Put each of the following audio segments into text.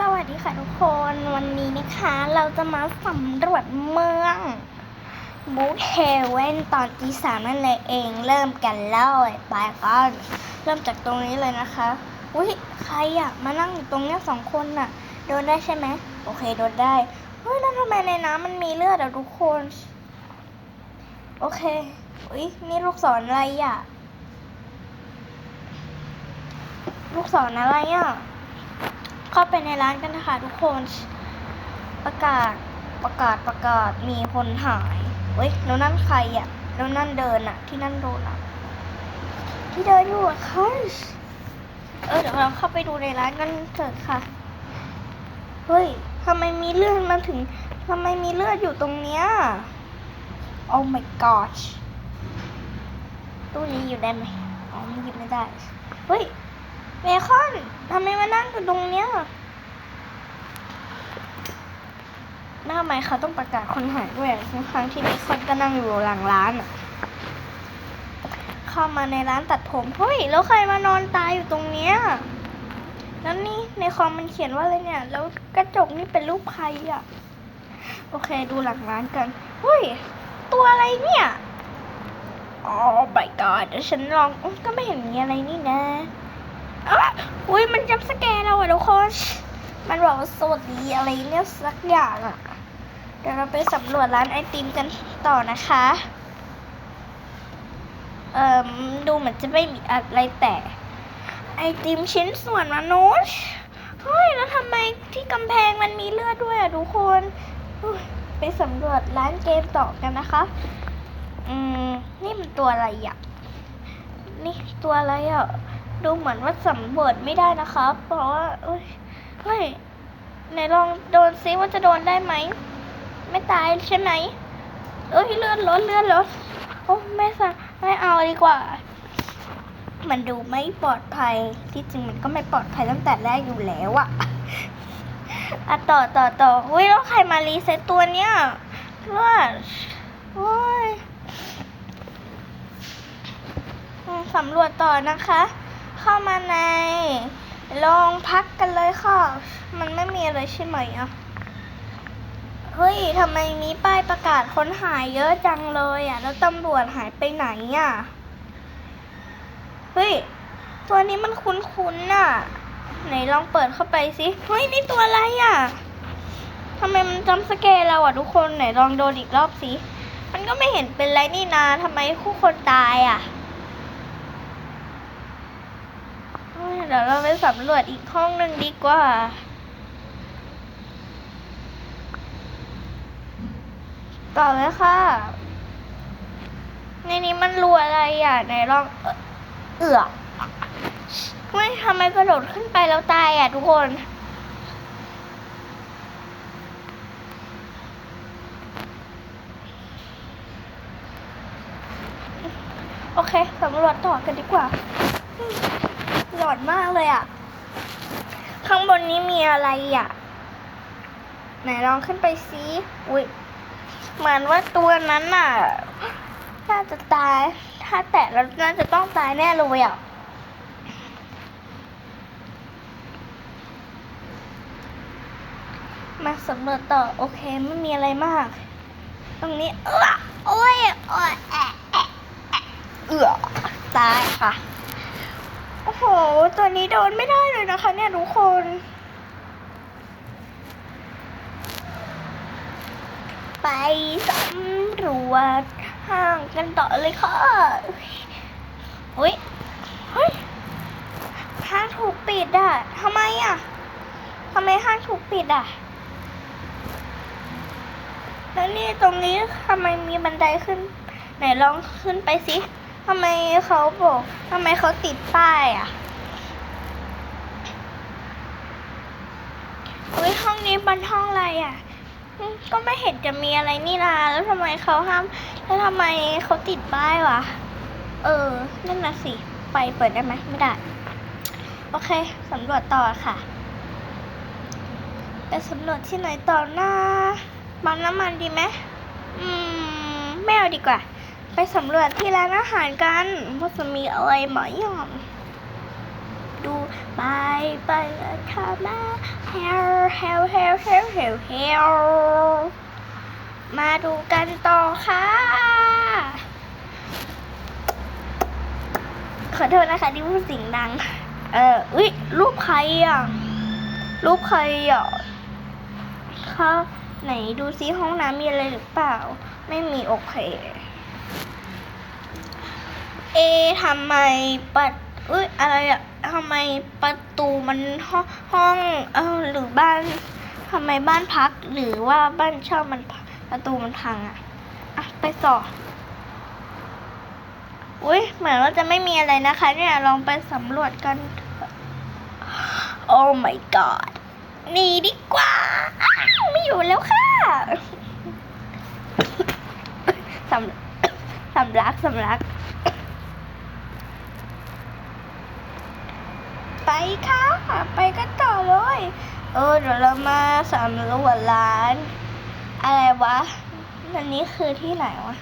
สวัสดีค่ะทุกคนวันนี้นะคะเราจะมาสำรวจเมืองบูธเฮเว่นตอนตีสามนั่นเลยเองเริ่มกันเลยไปก่อนเริ่มจากตรงนี้เลยนะคะอุ้ยใครอะมานั่งอยู่ตรงเนี้ยสองคนน่ะ โดนได้ใช่ไหมโอเคโดนได้เฮ้ยแล้วทำไมในน้ำมันมีเลือดอะทุกคน โอเคอุ้ยนี่ลูกศรอะไรอะลูกศรอะไรอะ เข้าไปในร้านกันนะคะทุกคน ประกาศประกาศประกาศมีคนหายเฮ้ยแล้วนั่นใครอะแล้วนั่นเดินอะ ที่นั่นโดนอะ ที่เดินอยู่อะค่ะเออเดี๋ยวเราเข้าไปดูในร้านกันเถอะค่ะ เฮ้ยทำไมมีเลือดมาถึงทำไมมีเลือดอยู่ตรงเนี้ย Oh my gosh ตู้นี้อยู่ได้ไหม อ๋อมันหยิบไม่ได้ เฮ้ยเบคอน ทำไมมานั่งอยู่ตรงเนี้ยแล้วทำไมเขาต้องประกาศคนหายด้วยทั้งที่เบคนก็นั่งอยู่หลังร้านเข้ามาในร้านตัดผมเฮ้ยแล้วใครมานอนตายอยู่ตรงเนี้ยแล้วนี่ในคอมมันเขียนว่าอะไรเนี่ย แล้วกระจกนี่เป็นรูปใครอะโอเคดูหลังร้านกันเฮ้ยตัวอะไรเนี่ย อ๋อ my god เดี๋ยวฉันลองก็ไม่เห็นมีอะไรนี่นะ อุ้ยมันจับสแกนเราอะทุกคน มันบอกว่าสวัสดีอะไรเนี่ยสักอย่างอะเดี๋ยวเราไปสำรวจร้านไอติมกันต่อนะคะ เอ่อดูเหมือนจะไม่มีอะไรแต่ ไอติมชิ้นส่วนมนุษย์เฮ้ยแล้วทำไมที่กำแพงมันมีเลือดด้วยอะทุกคนไปสำรวจร้านเกมต่อกันนะคะ อืม นี่มันตัวอะไรอะนี่ตัวอะไรอะ ดูเหมือนว่าสำรวจไม่ได้นะครับ เพราะว่าเฮ้ยไหนลองโดนซิว่าจะโดนได้ไหม ไม่ตายใช่ไหมเอ้ยเลือดลดเลื่อดลดโอ้ไม่สะไม่เอาดีกว่า มันดูไม่ปลอดภัย ที่จริงมันก็ไม่ปลอดภัยตั้งแต่แรกอยู่แล้วอะอะต่อต่อต่ออุ้ยแล้วใครมารีเซ็ตตัวเนี้ยเลือดโอ้ยสำรวจต่อนะคะ เข้ามาในโรงพักกันเลยค่ะ มันไม่มีอะไรใช่ไหมอะ เฮ้ยทำไมมีป้ายประกาศคนหายเยอะจังเลยอะ แล้วตำรวจหายไปไหนอะ เฮ้ย ตัวนี้มันคุ้นๆน่ะ ไหนลองเปิดเข้าไปสิ เฮ้ย นี่ตัวอะไรอะทำไมมันจำสเกลเราอะทุกคนไหนลองโดนอีกรอบสิ มันก็ไม่เห็นเป็นไรนี่นาทำไมคู่คนตายอะ เดี๋ยวเราไปสำรวจอีกห้องหนึ่งดีกว่า ต่อเลยค่ะ ในนี้มันรัวอะไรอะไหนลองเอือกเฮ้ยทำไมกระโดดขึ้นไปแล้วตายอะทุกคนโอเค สำรวจต่อกันดีกว่า ลอนมากเลยอะ ข้างบนนี้มีอะไรอะ ไหนลองขึ้นไปซิอุ้ยเหมือนว่าตัวนั้นน่ะ น่าจะตาย ถ้าแตะแล้วน่าจะต้องตายแน่เลยอะมาสำรวจต่อโอเคไม่มีอะไรมาก ตรงนี้เออโอ้ยโอ้ยแอะแอะแอะเอือตายค่ะ โอ้โห ตัวนี้โดนไม่ได้เลยนะคะ เนี่ยทุกคน ไปสำรวจห้างกันต่อเลยค่ะเฮ้ยเฮ้ยห้างถูกปิดอะทำไมอะทำไมห้างถูกปิดอะ แล้วนี่ตรงนี้ทำไมมีบันไดขึ้น ไหนลองขึ้นไปสิ ทำไมเขาบอกทำไมเขาติดป้ายอะอุ้ยห้องนี้เป็นห้องอะไรอะ ก็ไม่เห็นจะมีอะไรนี่นาแล้วทำไมเขาห้าม แล้วทำไมเขาติดป้ายวะ เออ นั่นนะสิ ไปเปิดได้ไหมไม่ได้ โอเคสำรวจต่อค่ะไปสำรวจที่ไหนต่อหนะปั๊มน้ำมันดีไหมอืม ไม่เอาดีกว่า ไปสำรวจที่ร้านอาหารกันว่าจะมีอะไรไหมอะดูไปไปเลยค่ะมาเฮลเฮลเฮลเฮลเฮลเฮลมาดูกันต่อค่ะ ขอโทษนะคะที่พูดเสียงดัง เอออุ้ยรูปใครอะ รูปใครอะค่ะไหนดูซิห้องน้ำมีอะไรหรือเปล่า ไม่มีโอเค เอทำไมปัดอุ้ยอะไรอะทำไมประตูมันห้องห้องเออหรือบ้านทำไมบ้านพักหรือว่าบ้านเช่ามันประตูมันพังอะอะไปต่ออุ้ยเหมือนว่าจะไม่มีอะไรนะคะ เนี่ยลองไปสำรวจกันเถอะ Oh my god หนีดีกว่า ไม่อยู่แล้วค่ะสำสำลักสำลัก ไปค่ะ ไปกันต่อเลย เออ เดี๋ยวเรามาสำรวจร้าน อะไรวะอันนี้คือที่ไหนวะ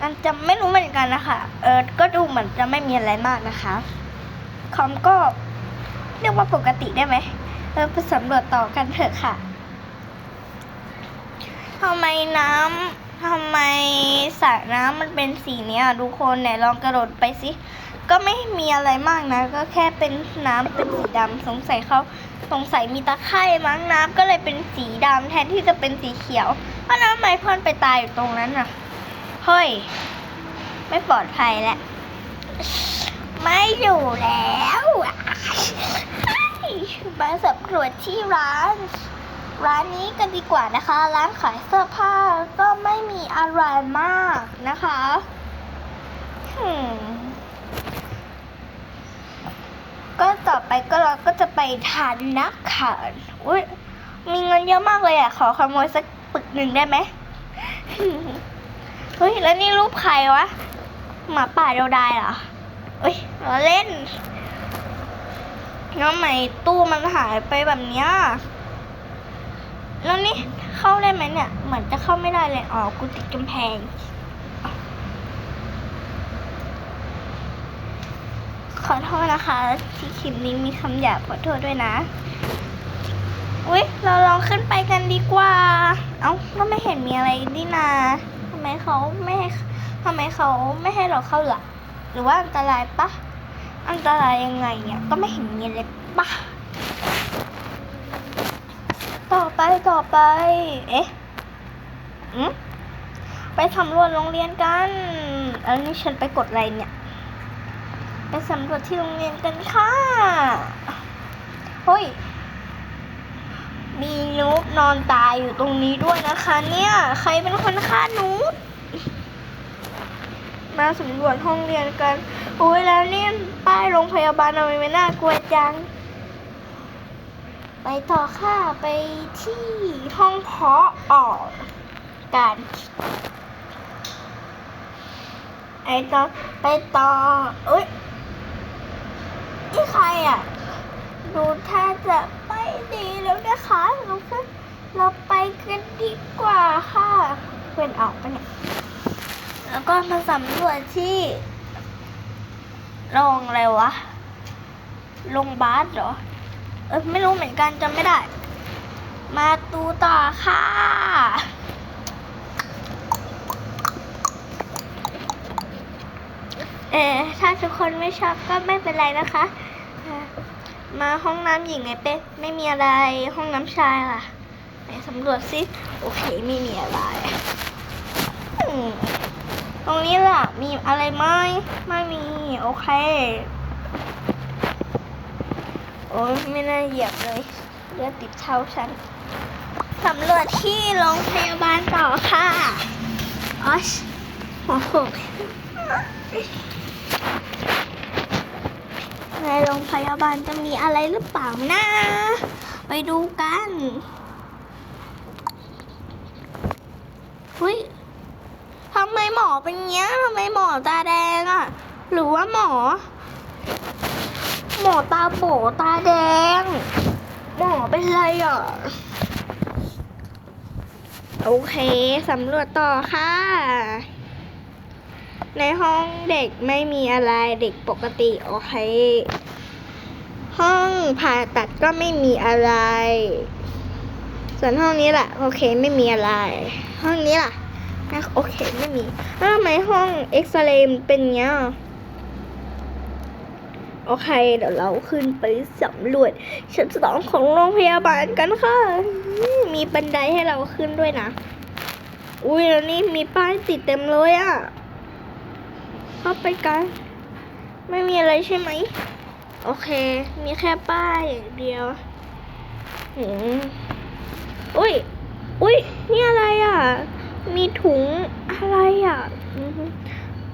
มันจะไม่รู้เหมือนกันนะคะ เออ ก็ดูเหมือนจะไม่มีอะไรมากนะคะ คอมก็เรียกว่าปกติได้ไหมเออไปสำรวจต่อกันเถอะค่ะทำไมน้ำทำไมสระน้ำมันเป็นสีเนี้ยทุกคนไหนลองกระโดดไปสิ ก็ไม่มีอะไรมากนะ ก็แค่เป็นน้ำเป็นสีดำสงสัยเขาสงสัยมีตะไคร่มั้งน้ำก็เลยเป็นสีดำแทนที่จะเป็นสีเขียว เพราะน้ำไมเพื่อนไปตายอยู่ตรงนั้นน่ะเฮ้ย ไม่ปลอดภัยแล้วไม่อยู่แล้วมาสำรวจที่ร้าน ร้านนี้กันดีกว่านะคะ ร้านขายเสื้อผ้าก็ไม่มีอะไรมากนะคะ hmm ก็ต่อไปก็เราก็จะไปทานนักขันอุ้ยมีเงินเยอะมากเลยอะ ขอขโมยสักปึกหนึ่งได้ไหมเฮ้ย แล้วนี่รูปใครวะ หมาป่าเดียวดายเหรอเอ้ยเราเล่นแล้วทำไมตู้มันหายไปแบบเนี้ยแล้วนี่เข้าได้ไหมเนี่ย เหมือนจะเข้าไม่ได้เลยอ๋อกูติดกำแพง อโทษนะคะ ที่คลิปนี้มีคำหยาบขอโทษด้วยนะ อุ๊ย เราลองขึ้นไปกันดีกว่า เอ้า ก็ไม่เห็นมีอะไรนี่นาทำไมเขาไม่ให้ทำไมเขาไม่ให้เราเข้าล่ะ หรือว่าอันตรายปะ อันตรายยังไงเนี่ย ก็ไม่เห็นมีอะไรปะ ต่อไปต่อไป เอ๊ะอืมไปสำรวจโรงเรียนกัน แล้วนี่ฉันไปกดอะไรเนี่ย ไปสำรวจที่โรงเรียนกันค่ะเฮ้ย มีนุ๊กนอนตายอยู่ตรงนี้ด้วยนะคะ เนี่ย ใครเป็นคนฆ่านุ๊กมาสำรวจห้องเรียนกัน โอ้ยแล้วนี่ป้ายโรงพยาบาลทำไมไม่น่ากลัวจัง ไปต่อค่ะ ไปที่ห้องเพาะออกการไอต่อไปต่อเอ้ย นี่ใครอะดูถ้าจะไม่ดีแล้วนะคะเราก็เราไปกันดีกว่าค่ะเพื่อนออกไปเนี่ย แล้วก็มาสำรวจที่โรงอะไรวะโรงบาสเหรอ เออไม่รู้เหมือนกันจำไม่ได้ มาตูต่อค่ะ เออถ้าทุกคนไม่ชอบก็ไม่เป็นไรนะคะ มาห้องน้ำหญิงไงเป๊ะไม่มีอะไรห้องน้ำชายล่ะไหนสำรวจสิโอเคไม่มีอะไรตรงนี้ล่ะ มีอะไรไหมไม่มี โอเค โอ้ไม่น่าเหยียบเลยเลือดติดเท้าฉันสำรวจที่โรงพยาบาลต่อค่ะอ๋อชหัวโขก ในโรงพยาบาลจะมีอะไรหรือเปล่านะ ไปดูกันเฮ้ยทำไมหมอเป็นเงี้ยทำไมหมอตาแดงอะหรือว่าหมอ หมอตาโบตาแดง หมอเป็นไรอะ โอเค สำรวจต่อค่ะ ในห้องเด็กไม่มีอะไรเด็กปกติโอเค ห้องผ่าตัดก็ไม่มีอะไร ส่วนห้องนี้ล่ะ โอเคไม่มีอะไร ห้องนี้ล่ะอะโอเคไม่มีแล้วทำไมห้องเอ็กซเรย์เป็นเงี้ยโอเค เดี๋ยวเราขึ้นไปสำรวจชั้นสองของโรงพยาบาลกันค่ะ มีบันไดให้เราขึ้นด้วยนะ อุ้ยแล้วนี่มีป้ายติดเต็มเลยอะ่ะ เข้าไปกัน ไม่มีอะไรใช่ไหม โอเค มีแค่ป้ายอย่างเดียวหืมอุ้ย อุ้ย นี่อะไรอะ มีถุงอะไรอะ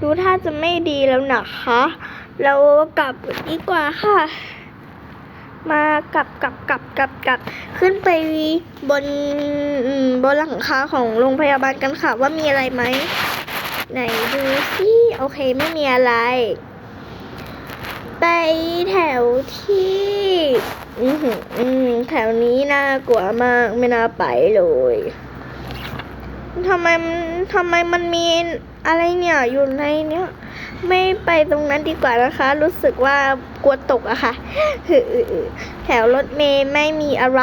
ดูท่าจะไม่ดีแล้วนะคะ เรากลับดีกว่าค่ะ มากลับกลับกลับกลับกลับ ขึ้นไปบนบนหลังคาของโรงพยาบาลกันค่ะว่ามีอะไรไหม ไหนดูสิโอเคไม่มีอะไร ไปแถวที่อืออืมแถวนี้น่ากลัวมากไม่น่าไปเลยทำไมทำไมมันมีอะไรเนี่ยอยู่ในเนี้ยไม่ไปตรงนั้นดีกว่านะคะ รู้สึกว่ากลัวตกอะค่ะแถวรถเมย์ไม่มีอะไร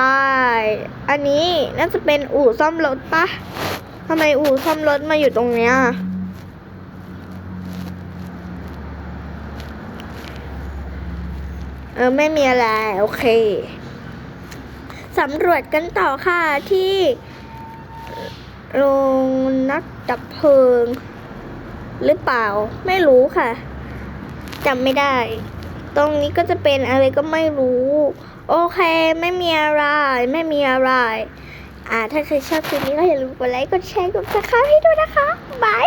อันนี้น่าจะเป็นอู่ซ่อมรถปะทำไมอู่ซ่อมรถมาอยู่ตรงเนี้ย เออไม่มีอะไร โอเคสำรวจกันต่อค่ะที่โรงนักดับเพลิง หรือเปล่าไม่รู้ค่ะจำไม่ได้ ตรงนี้ก็จะเป็นอะไรก็ไม่รู้ โอเค ไม่มีอะไร ไม่มีอะไร อ่าถ้าใครชอบคลิปนี้ก็อย่าลืมกดไลค์กดแชร์กดซับสไครต์ให้ด้วยนะคะบาย